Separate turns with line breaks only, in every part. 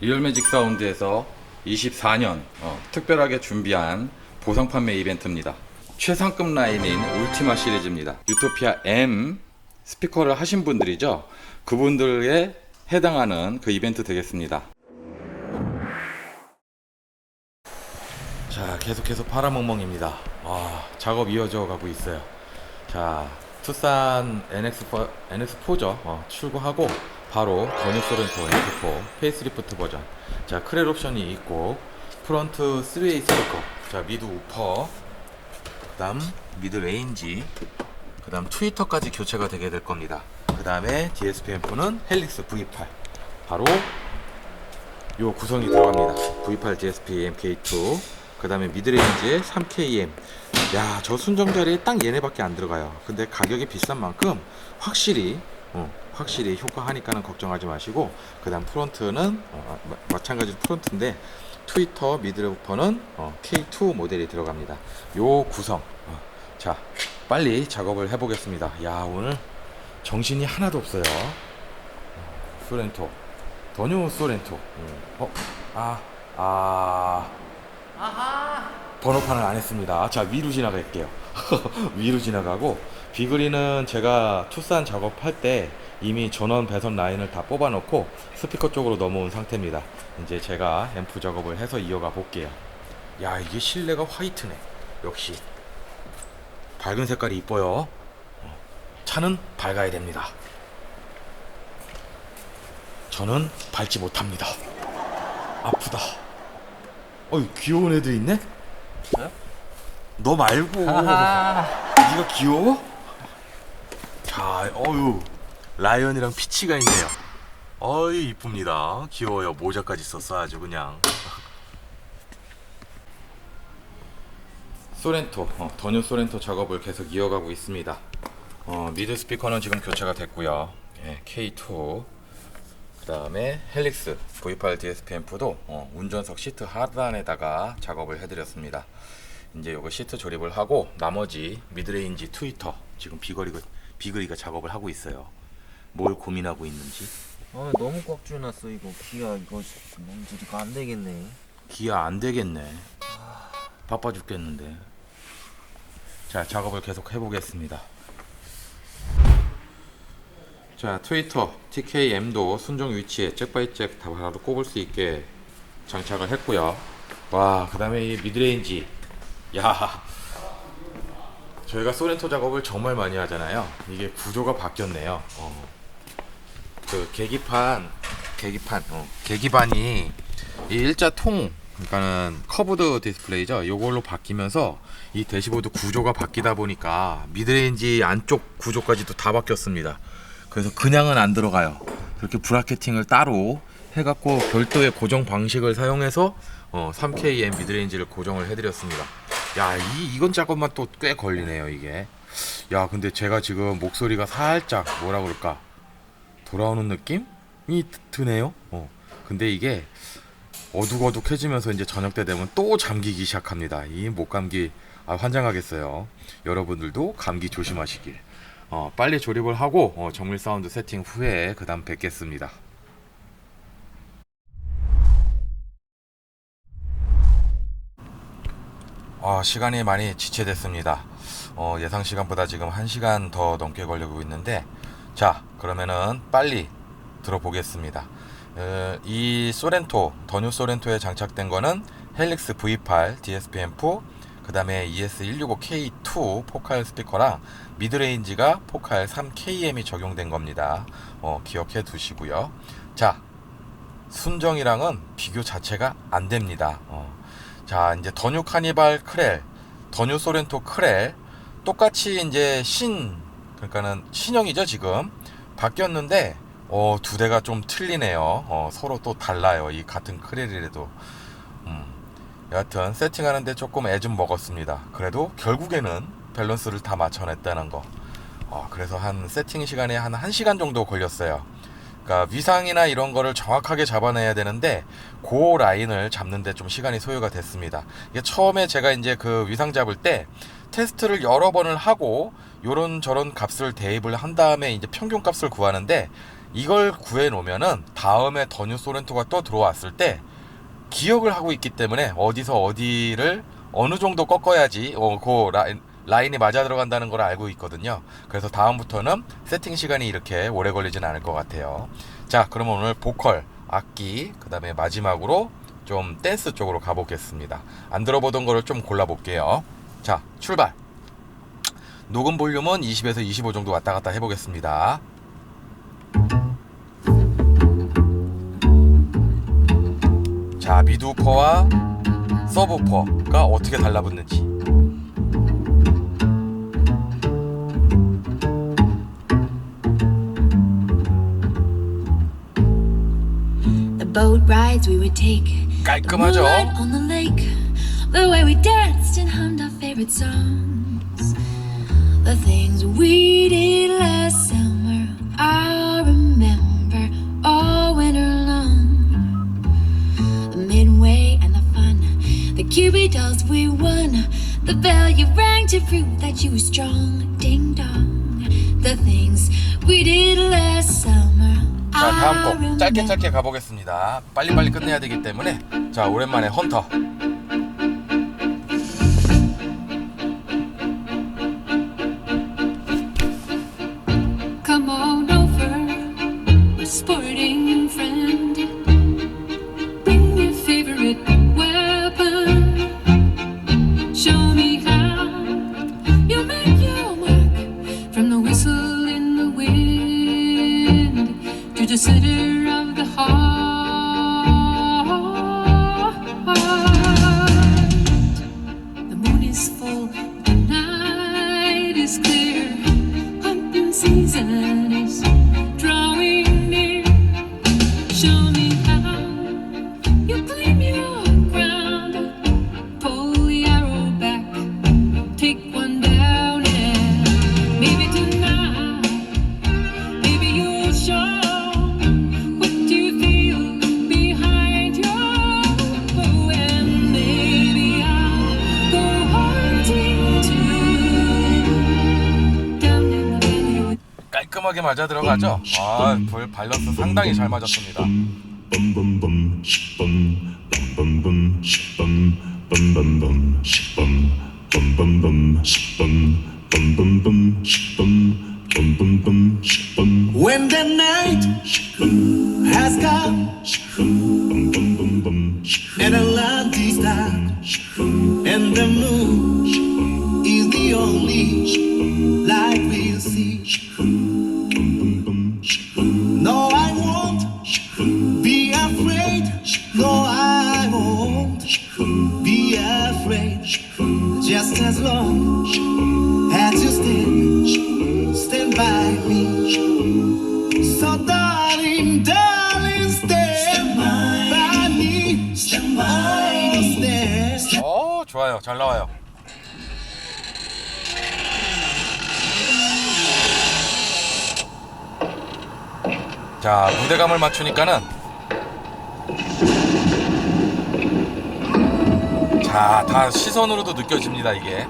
리얼 매직 사운드에서 24년 어, 특별하게 준비한 보상 판매 이벤트입니다. 최상급 라인인 울티마 시리즈입니다. 유토피아 M 스피커를 하신 분들이죠. 그분들에 해당하는 그 이벤트 되겠습니다. 자, 계속해서 파라멍멍입니다. 아, 작업 이어져 가고 있어요. 자, 투싼 NX4, NX4죠. 어, 출고하고 바로 더뉴 소렌토 NX4 페이스리프트 버전. 자, 크렐 옵션이 있고 프론트 3웨이 스피커. 자, 미드 우퍼. 그 다음 미드 레인지. 그 다음 트위터까지 교체가 되게 될 겁니다. 그 다음에 DSP 앰프는 헬릭스 V8. 바로 요 구성이 들어갑니다. V8 DSP MK2. 그 다음에 미드레인지에 3KM. 야, 저 순정 자리에 딱 얘네밖에 안 들어가요. 근데 가격이 비싼 만큼 확실히, 어, 확실히 효과하니까는 걱정하지 마시고, 그 다음 프론트는, 어, 마, 마찬가지로 프론트인데, 트위터 미드레퍼는 어, K2 모델이 들어갑니다. 요 구성. 어, 자, 빨리 작업을 해보겠습니다. 야, 오늘 정신이 하나도 없어요. 어, 소렌토. 더뉴 소렌토. 어, 아, 아. 번호판을 안 했습니다. 자, 위로 지나갈게요. 위로 지나가고, 비그리는 제가 투싼 작업할 때 이미 전원 배선 라인을 다 뽑아놓고 스피커 쪽으로 넘어온 상태입니다. 이제 제가 앰프 작업을 해서 이어가 볼게요. 야, 이게 실내가 화이트네. 역시. 밝은 색깔이 이뻐요. 어, 차는 밝아야 됩니다. 저는 밟지 못합니다. 아프다. 어이 귀여운 애들 있네? 너 말고 네가 귀여워? 자, 어유 라이언이랑 피치가 있네요. 어이 이쁩니다. 귀여워요. 모자까지 썼어 아주 그냥. 소렌토, 어, 더뉴 소렌토 작업을 계속 이어가고 있습니다. 어, 미드 스피커는 지금 교체가 됐고요. 예, K2 그 다음에 헬릭스 V8 DSP 앰프도 어, 운전석 시트 하단에다가 작업을 해드렸습니다. 이제 요거 시트 조립을 하고 나머지 미드레인지 트위터 지금 비거리가 비거리가 작업을 하고 있어요. 뭘 고민하고 있는지
아 너무 꽉 줄여놨어 이거 기아 이거 몸질이가 안 되겠네
기아 안 되겠네. 바빠 죽겠는데. 자 작업을 계속 해보겠습니다. 자 트위터 TKM도 순정 위치에 잭바이잭 다 바로 꼽을 수 있게 장착을 했고요. 와 그 다음에 이 미드레인지 야 저희가 소렌토 작업을 정말 많이 하잖아요. 이게 구조가 바뀌었네요. 어. 그 계기판 계기판 어. 계기반이 이 일자 통 그러니까는 커브드 디스플레이죠. 요걸로 바뀌면서 이 대시보드 구조가 바뀌다 보니까 미드레인지 안쪽 구조까지도 다 바뀌었습니다. 그래서 그냥은 안 들어가요. 그렇게 브라켓팅을 따로 해갖고 별도의 고정 방식을 사용해서 어, 3KM 미드레인지를 고정을 해드렸습니다. 야, 이 이건 작업만 또 꽤 걸리네요, 이게. 야, 근데 제가 지금 목소리가 살짝 뭐라 그럴까 돌아오는 느낌이 드- 드네요. 어. 근데 이게 어둑어둑해지면서 이제 저녁 때 되면 또 잠기기 시작합니다. 이 목감기 아, 환장하겠어요. 여러분들도 감기 조심하시길. 어, 빨리 조립을 하고 어, 정밀 사운드 세팅 후에 그 다음 뵙겠습니다. 아, 시간이 많이 지체됐습니다. 어, 예상 시간보다 지금 1시간 더 넘게 걸리고 있는데 자, 그러면은 빨리 들어보겠습니다. 어, 이 소렌토, 더뉴 소렌토에 장착된 거는 헬릭스 V8 DSP 앰프, 그 다음에 ES165K2 포칼 스피커랑 미드레인지가 포칼 3KM이 적용된 겁니다. 어, 기억해 두시고요. 자, 순정이랑은 비교 자체가 안 됩니다. 어. 자, 이제 더뉴 카니발 크렐, 더뉴 소렌토 크렐 똑같이 이제 신 그러니까는 신형이죠, 지금. 바뀌었는데 어, 두 대가 좀 틀리네요. 어, 서로 또 달라요. 이 같은 크렐이라도. 음. 여하튼 세팅하는데 조금 애 좀 먹었습니다. 그래도 결국에는 밸런스를 다 맞춰냈다는 거. 어, 그래서 한 세팅 시간에 한 1시간 정도 걸렸어요. 그러니까 위상이나 이런 거를 정확하게 잡아내야 되는데 그 라인을 잡는데 좀 시간이 소요가 됐습니다. 이게 처음에 제가 이제 그 위상 잡을 때 테스트를 여러 번을 하고 요런 저런 값을 대입을 한 다음에 이제 평균 값을 구하는데 이걸 구해 놓으면은 다음에 더뉴 소렌토가 또 들어왔을 때 기억을 하고 있기 때문에 어디서 어디를 어느 정도 꺾어야지 어, 그 라인, 라인이 맞아 들어간다는 걸 알고 있거든요. 그래서 다음부터는 세팅 시간이 이렇게 오래 걸리진 않을 것 같아요. 자, 그러면 오늘 보컬, 악기, 그 다음에 마지막으로 좀 댄스 쪽으로 가보겠습니다. 안 들어보던 거를 좀 골라볼게요. 자, 출발! 녹음 볼륨은 20에서 25 정도 왔다 갔다 해보겠습니다. 자, 미드우퍼와 서브우퍼가 어떻게 달라붙는지.
boat rides we would take. The
깔끔하죠?
moonlight on the lake. The way we danced and hummed our favorite songs. The things we did last summer. I remember all winter long. The midway and the fun. The Cupid dolls we won. The bell you rang to prove that you were strong. Ding dong. The things we did last summer.
자, 다음 곡 짧게. 짧게 가보겠습니다. 빨리빨리 끝내야 되기 때문에 자, 오랜만에 헌터. 깔끔하게 맞아 들어가죠? 아, 불 밸런스 상당히 잘 맞았습니다. 나와요. 자, 무대감을 맞추니까는 자, 다 시선으로도 느껴집니다, 이게.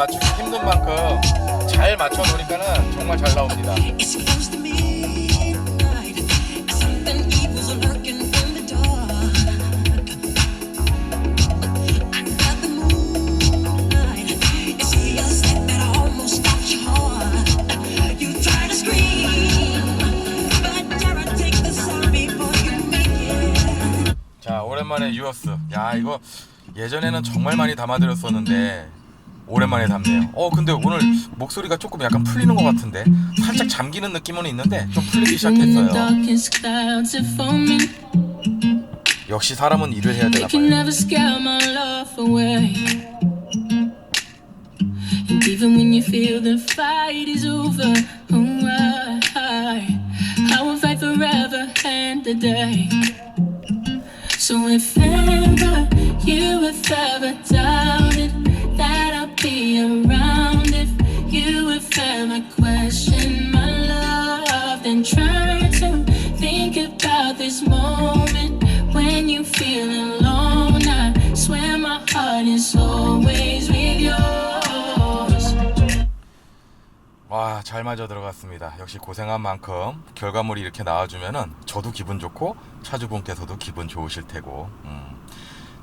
맞추기 힘든 만큼 잘 맞춰 놓으니까는 정말 잘 나옵니다. 자 오랜만에 유어스 야 이거 예전에는 정말 많이 담아드렸었는데 오랜만에 담네요 어 근데 오늘 목소리가 조금 약간 풀리는 것 같은데 살짝 잠기는 느낌은 있는데 좀 풀리기 시작했어요. 역시 사람은 일을 해야 되나 봐요.
never scare my love away. And even when you feel the fight is over, oh, I, I will fight forever and a day. So if
와, 잘 맞아 들어갔습니다. 역시 고생한 만큼 결과물이 이렇게 나와주면은 저도 기분 좋고 차주분께서도 기분 좋으실 테고. 음.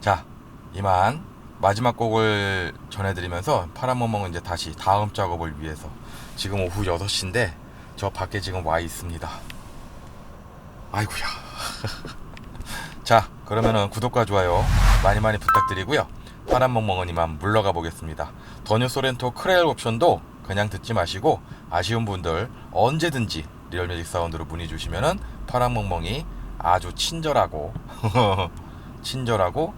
자, 이만 마지막 곡을 전해드리면서 파란멍멍은 이제 다시 다음 작업을 위해서 지금 오후 6시인데 저 밖에 지금 와 있습니다. 아이구야. 자, 그러면은 구독과 좋아요 많이 많이 부탁드리고요. 파란멍멍은 이만 물러가 보겠습니다. 더뉴 소렌토 크레일 옵션도 그냥 듣지 마시고 아쉬운 분들 언제든지 리얼뮤직 사운드로 문의 주시면은 파란멍멍이 아주 친절하고 친절하고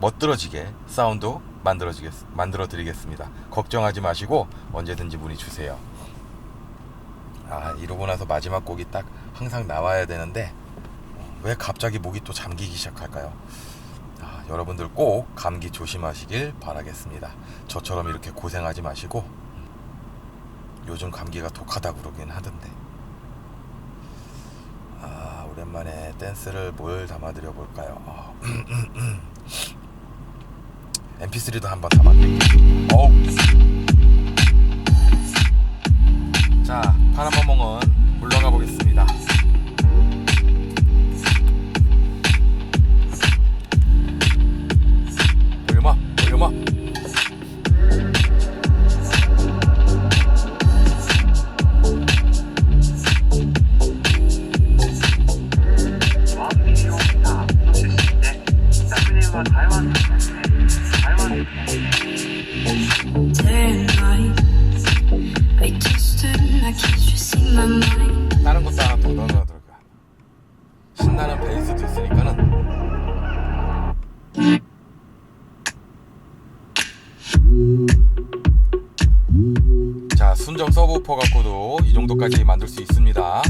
멋들어지게 사운드 만들어지겠 만들어 드리겠습니다. 걱정하지 마시고 언제든지 문의 주세요. 아 이러고 나서 마지막 곡이 딱 항상 나와야 되는데 왜 갑자기 목이 또 잠기기 시작할까요? 아, 여러분들 꼭 감기 조심하시길 바라겠습니다. 저처럼 이렇게 고생하지 마시고 요즘 감기가 독하다고 그러긴 하던데 아 오랜만에 댄스를 뭘 담아드려 볼까요? 아, MP3도 한번. 어우. 자, 파란 머멍은 물러가 보겠습니다. 다른 것도 하나 더 넣어놔 들어가. 신나는 베이스도 있으니까는. 자, 순정 서브우퍼 갖고도 이 정도까지 만들 수 있습니다.